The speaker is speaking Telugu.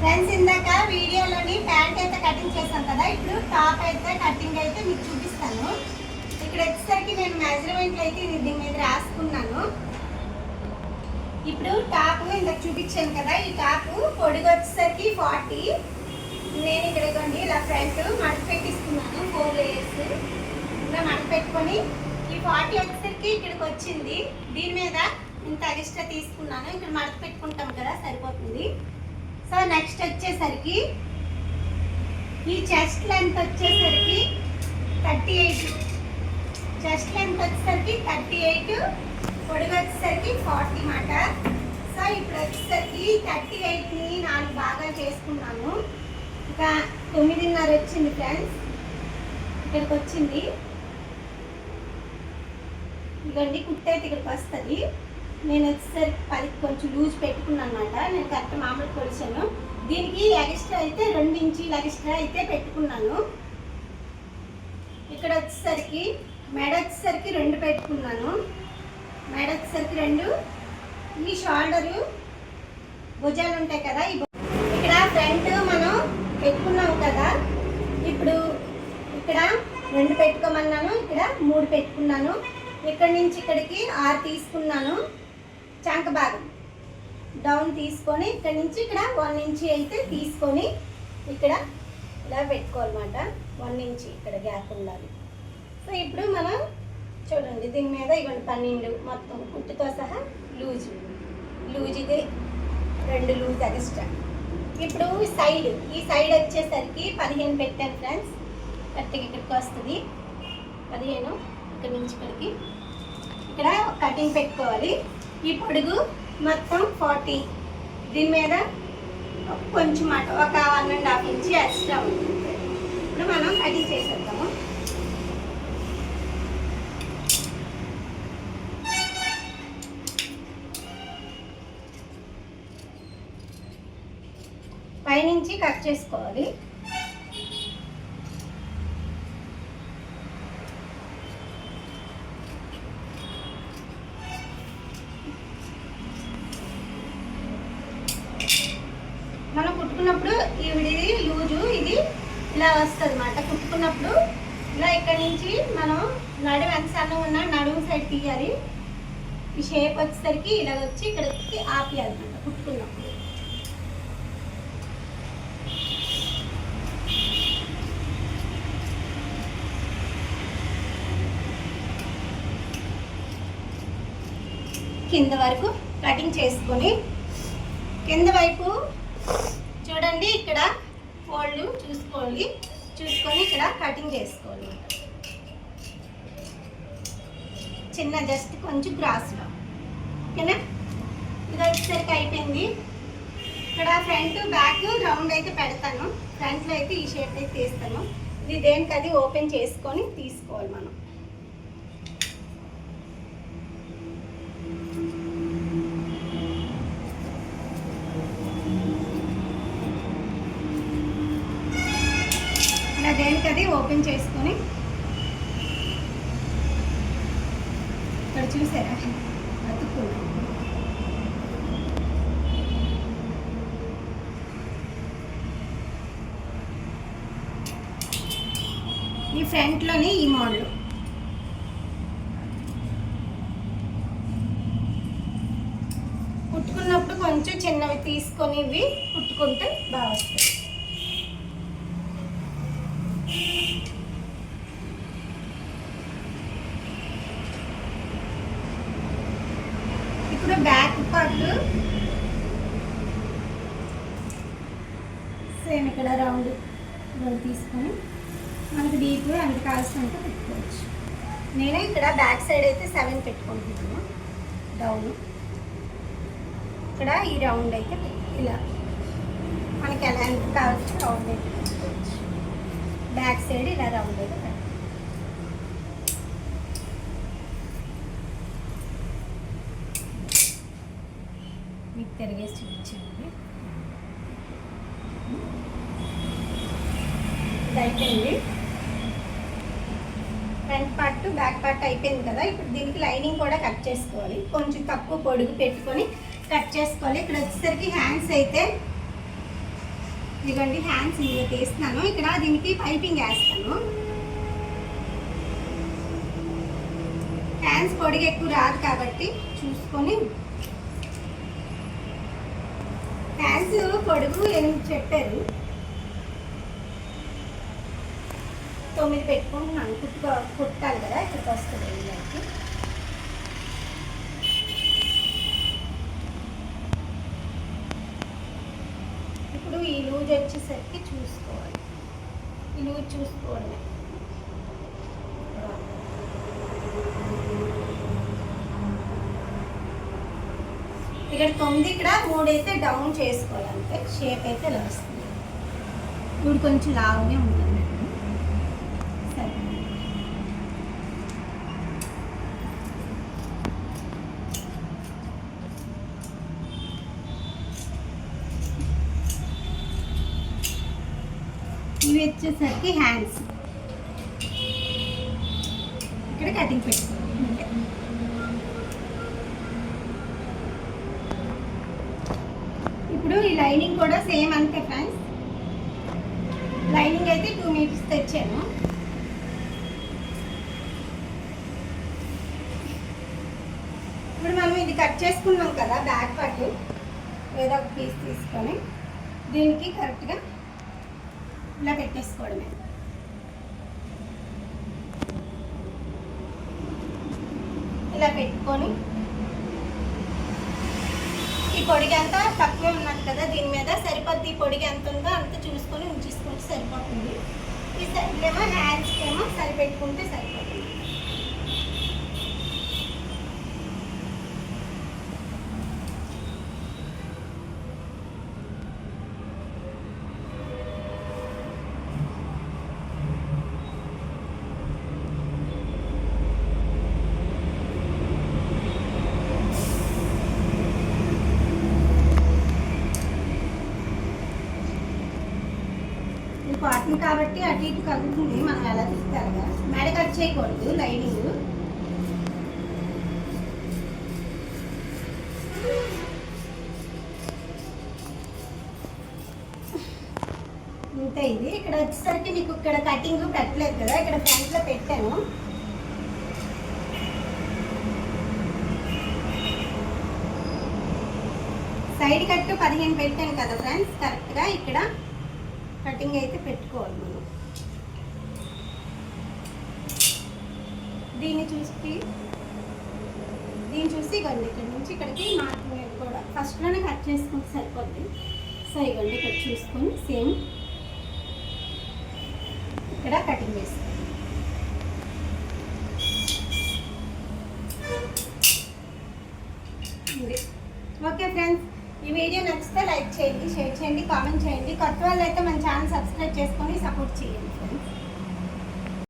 ఫ్రెండ్స్ ఇందాక వీడియోలోని ప్యాంట్ అయితే కటింగ్ చేశాం కదా ఇప్పుడు టాప్ అయితే కటింగ్ అయితే మీకు చూపిస్తాను. ఇక్కడ వచ్చేసరికి నేను మెజర్మెంట్లు అయితే ఇది దీని మీద రాసుకున్నాను. ఇప్పుడు టాప్ ఇందాక చూపించాను కదా ఈ టాప్ పొడిగా వచ్చేసరికి ఫార్టీ నేను ఇక్కడ కొన్ని ఇలా ఫ్రంట్ మడత పెట్టిస్తున్నాను ఫోర్ లేయర్స్ ఇలా మడత పెట్టుకొని ఈ ఫార్టీ వచ్చేసరికి ఇక్కడికి వచ్చింది. దీని మీద ఇంత ఎక్స్ట్రా తీసుకున్నాను. ఇక్కడ మడత పెట్టుకుంటాం కదా సరిపోతుంది. సో నెక్స్ట్ వచ్చేసరికి ఈ చెస్ట్ లెంత్ వచ్చేసరికి థర్టీ ఎయిట్ చెస్ట్ లెంత్ వచ్చేసరికి థర్టీ ఎయిట్ పొడుగు వచ్చేసరికి ఫార్టీ మాట. సో ఇప్పుడు వచ్చేసరికి థర్టీ ఎయిట్ని నాలుగు బాగా చేసుకున్నాను ఇంకా తొమ్మిదిన్నర వచ్చింది ఫ్రెండ్స్ ఇక్కడికి వచ్చింది. ఇదిగోండి కుర్తి అయితే ఇక్కడికి వస్తుంది. నేను వచ్చేసరికి పది కొంచెం లూజ్ పెట్టుకున్నాను అనమాట నేను కరెక్ట్ మామూలు కొలిచాను. దీనికి ఎక్స్ట్రా అయితే రెండు ఇంచీలు ఎక్స్ట్రా అయితే పెట్టుకున్నాను. ఇక్కడ వచ్చేసరికి మెడ వచ్చేసరికి రెండు పెట్టుకున్నాను. మెడ వచ్చేసరికి రెండు. ఈ షోల్డరు భుజాలు ఉంటాయి కదా ఇక్కడ ఫ్రంట్ మనం పెట్టుకున్నాం కదా. ఇప్పుడు ఇక్కడ రెండు పెట్టుకోమన్నాను ఇక్కడ మూడు పెట్టుకున్నాను. ఇక్కడ నుంచి ఇక్కడికి ఆరు తీసుకున్నాను. చంక భాగం. డౌన్ తీసుకొని ఇక్కడ నుంచి ఇక్కడ వన్ ఇంచి అయితే తీసుకొని ఇక్కడ ఇలా పెట్టుకోవాలన్నమాట. వన్ ఇంచి ఇక్కడ గ్యాప్ ఉండాలి. సో ఇప్పుడు మనం చూడండి దీని మీద ఇవ్వండి పన్నెండు మొత్తం కుట్టుతో సహా లూజ్. లూజ్ ఇది రెండు లూజ్ ఎక్స్ట్రా ఇప్పుడు సైడ్ ఈ సైడ్ వచ్చేసరికి పదిహేను పెట్టాను ఫ్రెండ్స్. కరెక్ట్గా ఇక్కడికి వస్తుంది. పదిహేను ఇక్కడ నుంచి ఇక్కడికి. ఇక్కడ కటింగ్ పెట్టుకోవాలి. ఈ పొడుగు మొత్తం ఫార్టీ. దీని మీద కొంచెం మాట ఒక one and half inch extra ఉంటుంది. ఇప్పుడు మనం కటింగ్ చేసేద్దాము. పైనుంచి కట్ చేసుకోవాలి మనం కుట్టుకున్నప్పుడు లూజు ఇది ఇలా వస్తుంది అన్నమాట. కుట్టుకున్నప్పుడు ఇలా ఇక్కడి నుంచి మనం నడుము ఎంత ఉన్నా నడుము సైడ్ తీయాలి. ఈ షేప్ వచ్చేసరికి ఇలా వచ్చి ఇక్కడికి ఆపియాలి అనమాట కుట్టుకున్నప్పుడు. కింద వరకు కటింగ్ చేసుకొని కింద వైపు చూడండి ఇక్కడ ఫోల్డ్ చూసుకోవాలి. చూసుకొని ఇక్కడ కటింగ్ చేసుకోవాలి. చిన్న జస్ట్ కొంచెం గ్రాస్లో ఓకేనా? ఇది వచ్చేసరికి అయిపోయింది. ఇక్కడ ఫ్రంట్ బ్యాక్ రౌండ్ అయితే పెడతాను. ఫ్రంట్లో అయితే ఈ షేప్ అయితే తీస్తాను ఇది దేనికి అది ఓపెన్ చేసుకొని తీసుకోవాలి మనం. అది ఓపెన్ చేసుకొని ఇక్కడ చూసారా? అతుక్కున్నాను ఈ ఫ్రంట్లోని ఈ మోడల్ కుట్టుకున్నప్పుడు కొంచెం చిన్నవి తీసుకొని ఇవి కుట్టుకుంటే బాగా వస్తాయి ఇప్పుడు బ్యాక్ పార్ట్. సేమ్ ఇక్కడ రౌండ్ రౌండ్ తీసుకొని మనకి డీప్ ఎంత కావాల్సినంత పెట్టుకోవచ్చు. నేను ఇక్కడ బ్యాక్ సైడ్ అయితే సెవెన్ పెట్టుకుంటున్నాను. డౌన్. ఇక్కడ ఈ రౌండ్ అయితే ఇలా. మనకి ఎలా ఎంత కావాల్సిన రౌండ్ అయితే పెట్టుకోవచ్చు. బ్యాక్ సైడ్ ఇలా రౌండ్ అయితే పెట్టుకోవచ్చు మీకు తిరిగేసి చూపించండి. ఇది అయిపోయింది. ఫ్రంట్ పార్ట్ బ్యాక్ పార్ట్ అయిపోయింది కదా ఇప్పుడు దీనికి లైనింగ్ కూడా కట్ చేసుకోవాలి. కొంచెం తక్కువ పొడుగు పెట్టుకొని కట్ చేసుకోవాలి. ఇక్కడ వచ్చేసరికి హ్యాండ్స్ అయితే ఇదిగోండి హ్యాండ్స్ ఇందులో తీస్తున్నాను. ఇక్కడ దీనికి పైపింగ్ వేస్తాను. హ్యాండ్స్ పొడిగి ఎక్కువ రాదు కాబట్టి చూసుకొని హ్యాండ్స్ పొడుగు ఎనిమిది చెప్పారు? తొమ్మిది పెట్టుకుంటున్నాను కుట్టుకో కుట్టాలి కదా ఇక్కడికి వస్తుంది వెళ్ళడానికి ఇప్పుడు ఈ లూజ్ వచ్చేసరికి చూసుకోవాలి. ఈ లూజ్ చూసుకోవాలి ఇక్కడ తొమ్మిది ఇక్కడ మూడు అయితే డౌన్ చేసుకోవాలి షేప్ అయితే ఇలా వస్తుంది. ఇప్పుడు కొంచెం లావునే ఉంటుంది. సరే. ఇవి వచ్చేసరికి హ్యాండ్స్ ఇక్కడ కటింగ్ పెట్టుకోవాలి అంతే. ఇప్పుడు ఈ లైనింగ్ కూడా సేమ్ అంతే ఫ్రెండ్స్. లైనింగ్ అయితే టూ మీటర్స్ తెచ్చాను. ఇప్పుడు మనం ఇది కట్ చేసుకున్నాం కదా బ్యాక్ పార్ట్. ఏదో ఒక పీస్ తీసుకొని దీనికి కరెక్ట్గా ఇలా పెట్టేసుకోవడమే. ఇలా పెట్టుకొని ఈ పొడిగి అంతా తక్కువే ఉన్నది కదా దీని మీద సరిపోద్ది ఈ పొడిగి ఎంత ఉందో అంత చూసుకొని ఉంచేసుకుంటే సరిపోతుంది. ఈ సైడ్లేమో హ్యాండ్స్కి ఏమో సరిపెట్టుకుంటే సరిపోతుంది. వస్తుంది కాబట్టి అటు ఇటు కలుగుతుంది మనం ఎలా తీస్తే అలాగా మెడ కట్ చేయకూడదు లైనింగ్. ఇంతే ఇది ఇక్కడ వచ్చేసరికి మీకు ఇక్కడ కటింగ్ పెట్టలేదు కదా. ఇక్కడ ఫ్రంట్లో పెట్టాను. సైడ్ కట్ పదిహేను పెట్టాను కదా ఫ్రెండ్స్ కరెక్ట్గా ఇక్కడ కటింగ్ అయితే పెట్టుకోవాలి మనం. దీన్ని చూసి దీన్ని చూసి ఇవ్వండి ఇక్కడ నుంచి ఇక్కడికి మార్కింగ్ కూడా ఫస్ట్లోనే కట్ చేసుకుంటే సరిపోద్ది. సో ఇవ్వండి ఇక్కడ చూసుకొని సేమ్ ఇక్కడ కటింగ్ చేసుకోండి ఇది ఓకే ఫ్రెండ్స్ ఈ వీడియో నచ్చితే లైక్ చేయండి షేర్ చేయండి కామెంట్ చేయండి. కొత్త వాళ్ళు అయితే మన ఛానల్ సబ్స్క్రైబ్ చేసుకొని సపోర్ట్ చేయండి ఫ్రెండ్స్